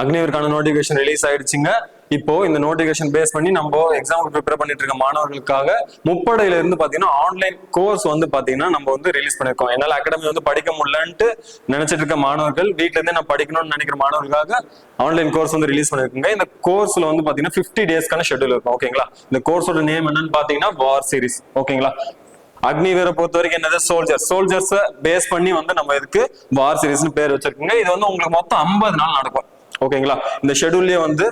அக்னிவருக்கான notification release ஆயிடுச்சுங்க. இப்போ இந்த நோட்டிபிகேஷன் பேஸ் பண்ணி நம்ம எக்ஸாமுக்கு ப்ரிப்பேர் பண்ணிட்டு இருக்க மாணவர்களுக்காக முப்படையில இருந்து பாத்தீங்கன்னா ஆன்லைன் கோர்ஸ் வந்து பாத்தீங்கன்னா நம்ம வந்து ரிலீஸ் பண்ணிருக்கோம். என்னால அகாடமி வந்து படிக்க முடியலன்ட்டு நினைச்சிட்டு இருக்க மாணவர்கள் வீட்ல இருந்தே நான் படிக்கணும்னு நினைக்கிற மாணவர்களுக்காக ஆன்லைன் கோர்ஸ் வந்து ரிலீஸ் பண்ணிருக்கோங்க. இந்த கோர்ஸ்ல வந்து பாத்தீங்கன்னா 50 டேஸ்க்கான ஷெட்யூல் இருக்கும். ஓகேங்களா இந்த கோர்ஸோட நேம் என்னன்னு பாத்தீங்கன்னா வார் சீரிஸ் ஓகேங்களா அக்னிவீரை பொறுத்த வரைக்கும் என்னது? சோல்ஜர் சோல்ஜர்ஸை பேஸ் பண்ணி வந்து நம்ம இதுக்கு வார் சீரிஸ்னு பேர் வச்சிருக்கோங்க. இது வந்து உங்களுக்கு மொத்தம் 50 நாள் நடக்கும். ஓகேங்களா? இந்த ஷெட்யூல்லயே வந்து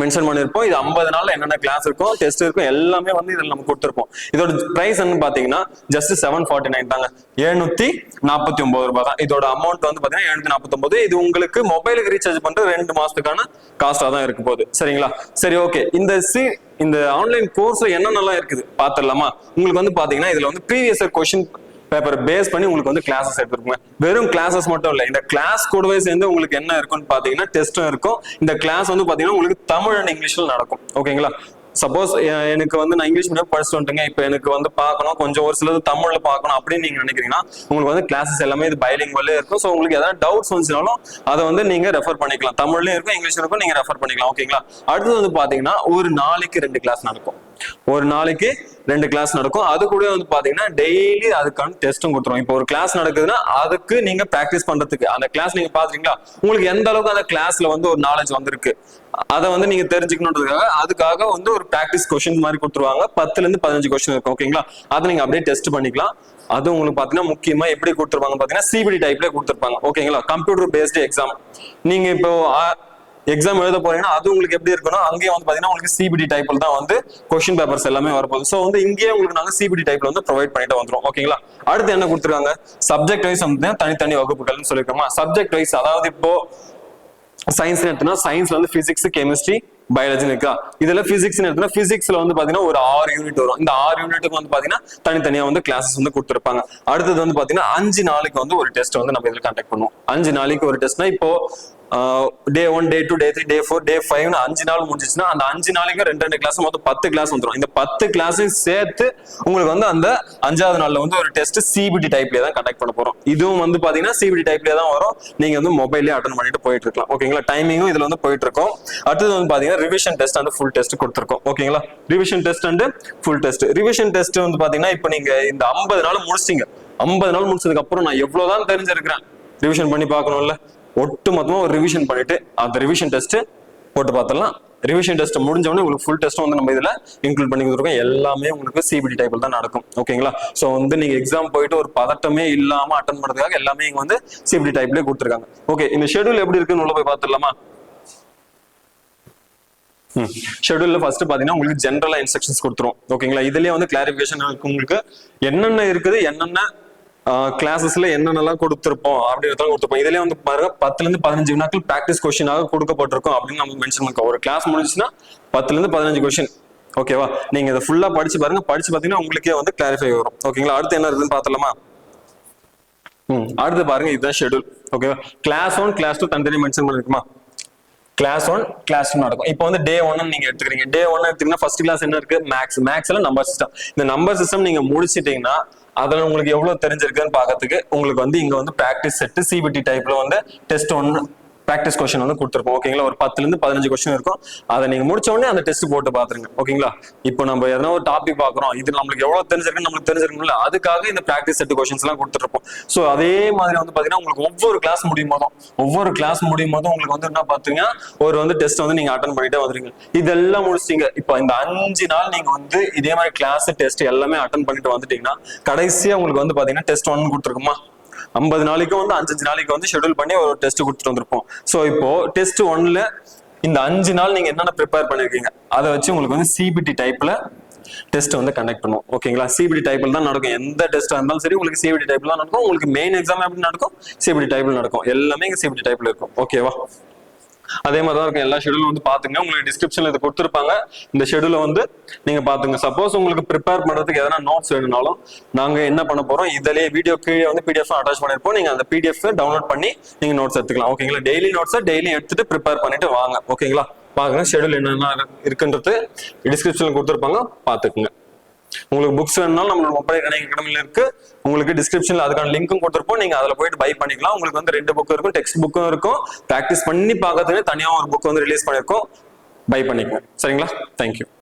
மென்ஷன் பண்ணிருப்போம். இது 50 நாள்ல என்னென்ன கிளாஸ் இருக்கும் டெஸ்ட் இருக்கும் எல்லாமே வந்து இதில் நம்ம கொடுத்துருப்போம். இதோட பிரைஸ் என்ன பாத்தீங்கன்னா ஜஸ்ட் செவன் ஃபார்ட்டி நைன் தாங்க. எழுநூத்தி நாற்பத்தி ஒன்பது ரூபாய் தான். இதோட அமௌண்ட் வந்து பாத்தீங்கன்னா எழுநூத்தி நாற்பத்தி இது உங்களுக்கு மொபைலுக்கு ரீசார்ஜ் பண்ற ரெண்டு மாசத்துக்கான காஸ்டா தான் இருக்க போகுது. சரிங்களா? சரி ஓகே இந்த சி இந்த ஆன்லைன் கோர்ஸ்ல என்னென்னலாம் இருக்குது? பாத்துடலாமா உங்களுக்கு வந்து பாத்தீங்கன்னா இதுல வந்து ப்ரீவியஸ் கொஸ்டின் பேப்பர் பேஸ் பண்ணி உங்களுக்கு வந்து கிளாஸஸ் எடுத்துருக்குங்க. வெறும் கிளாஸஸ் மட்டும் இல்லை இந்த கிளாஸ் கூடவே சேர்ந்து உங்களுக்கு என்ன இருக்கும்னு பாத்தீங்கன்னா டெஸ்ட்டும் இருக்கும். இந்த கிளாஸ் வந்து பாத்தீங்கன்னா உங்களுக்கு தமிழ் அண்ட் இங்கிலீஷ்ல நடக்கும். ஓகேங்களா சப்போஸ் எனக்கு வந்து நான் இங்கிலீஷ் மீடியம் படிச்சுட்டு வந்துட்டுங்க. இப்போ எனக்கு வந்து பார்க்கணும். கொஞ்சம் ஒரு சிலது தமிழ்ல பார்க்கணும் அப்படின்னு நீங்க நினைக்கிறீங்கன்னா உங்களுக்கு வந்து கிளாஸஸ் எல்லாமே இது பைலிங்குவலே இருக்கும். ஸோ உங்களுக்கு எதாவது டவுட்ஸ் வந்துச்சுனாலும் அதை வந்து நீங்க ரெஃபர் பண்ணிக்கலாம். தமிழ்லையும் இருக்கும் இங்கிலீஷ் இருக்கும் நீங்க ரெஃபர் பண்ணிக்கலாம். ஓகேங்களா அடுத்தது வந்து பாத்தீங்கன்னா ஒரு நாளைக்கு ரெண்டு கிளாஸ் நடக்கும். ஒரு நாளைக்கு ரெண்டு கிளாஸ் நடக்கும். அது கூட வந்து பாத்தீங்கன்னா டெய்லி அதுக்கான டெஸ்ட்டும் கொடுத்துரும் இப்போ ஒரு கிளாஸ் நடக்குதுன்னா அதுக்கு நீங்க ப்ராக்டிஸ் பண்றதுக்கு அந்த கிளாஸ் நீங்க பாத்துறீங்களா உங்களுக்கு எந்த அளவுக்கு அந்த கிளாஸ்ல வந்து ஒரு நாலேஜ் வந்திருக்கு? அதை வந்து நீங்க தெரிஞ்சுக்கணுன்றதுக்காக அதுக்காக வந்து ஒரு ப்ராக்டிஸ் கொஸ்டின் மாதிரி கொடுத்துருவாங்க. பத்துல இருந்து பதினஞ்சு கொஸ்டின் இருக்கும் ஓகேங்களா அதை நீங்க அப்படியே டெஸ்ட் பண்ணிக்கலாம். அது உங்களுக்கு பாத்தீங்கன்னா முக்கியமா எப்படி கொடுத்துருப்பாங்க பாத்தீங்கன்னா சிபிடி டைப்ல கொடுத்துருப்பாங்க ஓகேங்களா கம்ப்யூட்டர் பேஸ்டு எக்ஸாம் நீங்க இப்போ எக்ஸாம் எழுத போறீங்கன்னா அது உங்களுக்கு எப்படி இருக்கணும்? அங்கேயே வந்து பாத்தீங்கன்னா உங்களுக்கு சிபிடி டைப்ல தான் வந்து கொஸ்டின் பேப்பர்ஸ் எல்லாமே வரப்போகுது. ஸோ வந்து இங்கேயே உங்களுக்கு நாங்க சிபிடி டைப்ல வந்து ப்ரொவைட் பண்ணிட்டு வந்துரும் ஓகேங்களா அடுத்து என்ன கொடுத்துருக்காங்க? சப்ஜெக்ட் வைஸ் வந்து தனித்தனி வகுப்புகள்னு சொல்லியிருக்கோமா? சப்ஜெக்ட் வைஸ் அதாவது இப்போ சயின்ஸ் எடுத்தோம்னா சயின்ஸ்ல வந்து பிசிக்ஸ் கெமிஸ்ட்ரி பயாலஜி இருக்கா? இதுல பிசிக்ஸ் எடுத்தோம்னா பிசிக்ஸ்ல வந்து பாத்தீங்கன்னா ஒரு ஆறு யூனிட் வரும். இந்த ஆறு யூனிட்டுக்கு வந்து பாத்தீங்கன்னா தனித்தனியா வந்து கிளாஸஸ் வந்து கொடுத்துருப்பாங்க. அடுத்தது வந்து பாத்தீங்கன்னா அஞ்சு நாளைக்கு வந்து ஒரு டெஸ்ட் வந்து நம்ம இதுல கண்டக்ட் பண்ணுவோம். அஞ்சு நாளைக்கு ஒரு டெஸ்ட்னா இப்போ day one day two day three day four day ஃபைவ்னு அஞ்சு நாள் முடிஞ்சிச்சுன்னா அந்த அஞ்சு நாளைக்கு ரெண்டு ரெண்டு கிளாஸ் மொத்தம் பத்து கிளாஸ் வந்துடும் இந்த பத்து கிளாஸையும் சேர்த்து உங்களுக்கு வந்து அந்த அஞ்சாவது நாள்ல வந்து ஒரு டெஸ்ட் சிபிடி டைப்லேயே தான் கண்டக்ட் பண்ண போறோம். இதுவும் வந்து பாத்தீங்கன்னா சிபிடி டைப்லேயே தான் வரும். நீங்க வந்து மொபைல்லே அட்டன் பண்ணிட்டு போயிட்டு இருக்கலாம். ஓகேங்களா டைமிங்கும் இதுல வந்து போயிட்டு இருக்கோம். அடுத்தது வந்து பாத்தீங்கன்னா ரிவிஷன் டெஸ்ட் அந்த ஃபுல் டெஸ்ட் கொடுத்துருக்கோம். ஓகேங்களா revision test and full test revision test வந்து பாத்தீங்கன்னா இப்போ நீங்க இந்த ஐம்பது நாள் முடிச்சிட்டீங்க. ஐம்பது நாள் முடிச்சதுக்கு அப்புறம் நான் எவ்வளவுதான் தெரிஞ்சிருக்கிறேன். ரிவிஷன் பண்ணி பார்க்கணும்ல. ஒட்டு மொத்தமாக ஒரு ரிவிஷன் பண்ணிட்டு அந்த ரிவிஷன் டெஸ்ட்டு போட்டு பார்த்துடலாம். ரிவிஷன் டெஸ்ட் முடிஞ்சவொடனே உங்களுக்கு ஃபுல் டெஸ்ட் வந்து நம்ம இதில் இன்க்ளூட் பண்ணி கொடுத்துருக்கோம். எல்லாமே உங்களுக்கு சிபிடி டைப்பில் தான் நடக்கும். ஓகேங்களா ஸோ வந்து நீங்கள் எக்ஸாம் போயிட்டு ஒரு பதட்டமே இல்லாமல் அட்டன் பண்ணுறதுக்காக எல்லாமே இங்கே வந்து சிபிடி டைப்லேயே கொடுத்துருக்காங்க. ஓகே இந்த ஷெட்யூல் எப்படி இருக்குன்னு உள்ள போய் பார்த்துடலாமா? ஷெட்யூல்ல ஃபர்ஸ்ட் பாத்தீங்கன்னா உங்களுக்கு ஜென்ரலா இன்ஸ்ட்ரக்ஷன்ஸ் கொடுத்துரும். ஓகேங்களா இதுலயே வந்து கிளாரிபிகேஷன் உங்களுக்கு. என்னென்ன இருக்குது என்னென்ன கிளாஸஸ்ல என்னென்னலாம் கொடுத்துருப்போம் அப்படின்றதெல்லாம் கொடுத்துருப்போம். இதுலயே வந்து பாருங்க பத்துல இருந்து பதினஞ்சு வினாக்கள் ப்ராக்டிஸ் கொஸ்டினாக கொடுக்கப்பட்டிருக்கும் அப்படின்னு நம்ம மென்ஷன் பண்ணிருக்கோம். ஒரு கிளாஸ் முடிஞ்சுன்னா பத்துல இருந்து பதினஞ்சு கொஸ்டின் ஓகேவா நீங்க இதை ஃபுல்லா படிச்சு பாருங்க. படிச்சு பாத்தீங்கன்னா உங்களுக்கே வந்து கிளாரிஃபை வரும். ஓகேங்களா அடுத்து என்ன இருக்குன்னு பார்த்தலாமா ம் அடுத்து பாருங்க இதுதான் ஷெட்யூல் ஓகேவா கிளாஸ் ஒன் கிளாஸ் டூ தனித்தனி மென்ஷன் பண்ணிருக்குமா? கிளாஸ் ஒன் கிளாஸ் டூ நடக்கும். இப்போ வந்து டே ஒன் நீங்க எடுத்துக்கிறீங்க. டே ஒன்னு எடுத்தீங்கன்னா ஃபர்ஸ்ட் கிளாஸ் என்ன இருக்கு? மேக்ஸ் மேக்ஸ்ல நம்பர் சிஸ்டம் இந்த நம்பர் சிஸ்டம் நீங்க முடிச்சிட்டீங்கன்னா அதில் உங்களுக்கு எவ்வளோ தெரிஞ்சிருக்குன்னு பார்க்கறதுக்கு உங்களுக்கு வந்து இங்கே வந்து ப்ராக்டிஸ் செட்டு சிபிடி டைப்பில் வந்து டெஸ்ட் ஒன்று ப்ராக்டிஸ் கொஸ்டின் வந்து கொடுத்துருப்போம். ஓகேங்களா ஒரு பத்துலேருந்து பதினஞ்சு கொஸ்டின் இருக்கும். அதை நீங்கள் முடிச்ச உடனே அந்த டெஸ்ட் போட்டு பார்த்துருங்க ஓகேங்களா இப்போ நம்ம எதனா ஒரு டாபிக் பார்க்குறோம் இது நம்மளுக்கு எவ்வளோ தெரிஞ்சிருக்கு நம்மளுக்கு தெரிஞ்சிருக்கும்ல. அதுக்காக இந்த ப்ராக்டிஸ் செட் கொஸ்டின்ஸ் எல்லாம் கொடுத்துருப்போம். ஸோ அதே மாதிரி வந்து பார்த்தீங்கன்னா உங்களுக்கு ஒவ்வொரு கிளாஸ் முடியும் போதும் ஒவ்வொரு கிளாஸ் முடியும் போதும் உங்களுக்கு வந்து என்ன பார்த்தீங்கன்னா ஒரு வந்து டெஸ்ட் வந்து நீங்கள் அட்டன் பண்ணிட்டே வந்துருங்க இதெல்லாம் முடிச்சிட்டீங்க இப்போ இந்த அஞ்சு நாள் நீங்கள் வந்து இதே மாதிரி கிளாஸ் டெஸ்ட் எல்லாமே அட்டன் பண்ணிட்டு வந்துட்டீங்கன்னா கடைசியாக உங்களுக்கு வந்து பார்த்தீங்கன்னா டெஸ்ட் ஒன்று கொடுத்துருக்குமா? ஐம்பது நாளைக்கும் வந்து அஞ்சஞ்சு நாளைக்கு வந்து ஷெட்யூல் பண்ணி ஒரு டெஸ்ட் கொடுத்துட்டு வந்திருப்போம். ஸோ இப்போ டெஸ்ட் ஒன்ல இந்த அஞ்சு நாள் நீங்க என்னென்ன ப்ரிப்பேர் பண்ணிருக்கீங்க? அதை வச்சு உங்களுக்கு வந்து சிபிடி டைப்ல டெஸ்ட் வந்து கண்டக்ட் பண்ணுவோம். ஓகேங்களா சிபிடி டைப்ல தான் நடக்கும். எந்த டெஸ்ட்டாக இருந்தாலும் சரி உங்களுக்கு சிபிடி டைப்ல தான் நடக்கும். உங்களுக்கு மெயின் எக்ஸாம் எப்படி நடக்கும்? சிபிடி டைப்ல நடக்கும். எல்லாமே இங்க சிபிடி டைப்ல இருக்கும். ஓகேவா அதே மாதிரி தான் இருக்கும். எல்லா ஷெடியூலும் வந்து பாத்துங்க. உங்களுக்கு டிஸ்கிரிப்ஷன்ல இது கொடுத்துருப்பாங்க. இந்த ஷெடியூல வந்து நீங்க பாத்துங்க. சப்போஸ் உங்களுக்கு ப்ரிப்பேர் பண்றதுக்கு எதனா நோட்ஸ் வேணும்னாலும் நாங்க என்ன பண்ண போறோம்? இதிலேயே வீடியோ கீழே வந்து பிடிஎஃப் அட்டாச் பண்ணிருப்போம். நீங்க அந்த பிடிஎஃப் டவுன்லோட் பண்ணி நீங்க நோட்ஸ் எடுத்துக்கலாம். ஓகேங்களா டெய்லி நோட்ஸை டெய்லி எடுத்துட்டு ப்ரிப்பேர் பண்ணிட்டு வாங்க. ஓகேங்களா பாருங்க ஷெடியூல் என்னென்ன இருக்குன்றது டிஸ்கிரிப்ஷன்ல கொடுத்துருப்பாங்க. பாத்துக்குங்க. உங்களுக்கு புக்ஸ் வேணும்னாலும் நம்மளோட மொபைல் கணக்கு அகாடமியில் இருக்கு. உங்களுக்கு டிஸ்கிரிப்ஷன்ல அதுக்கான லிங்க்கும் கொடுத்துருப்போம். நீங்க அதுல போயிட்டு பை பண்ணிக்கலாம். உங்களுக்கு வந்து ரெண்டு புக் இருக்கும் டெக்ஸ்ட் புக்கும் இருக்கும். ப்ராக்டிஸ் பண்ணி பார்க்கறதுக்கு தனியாக ஒரு புக் வந்து ரிலீஸ் பண்ணியிருக்கோம் பை பண்ணிக்கோங்க. சரிங்களா? தேங்க்யூ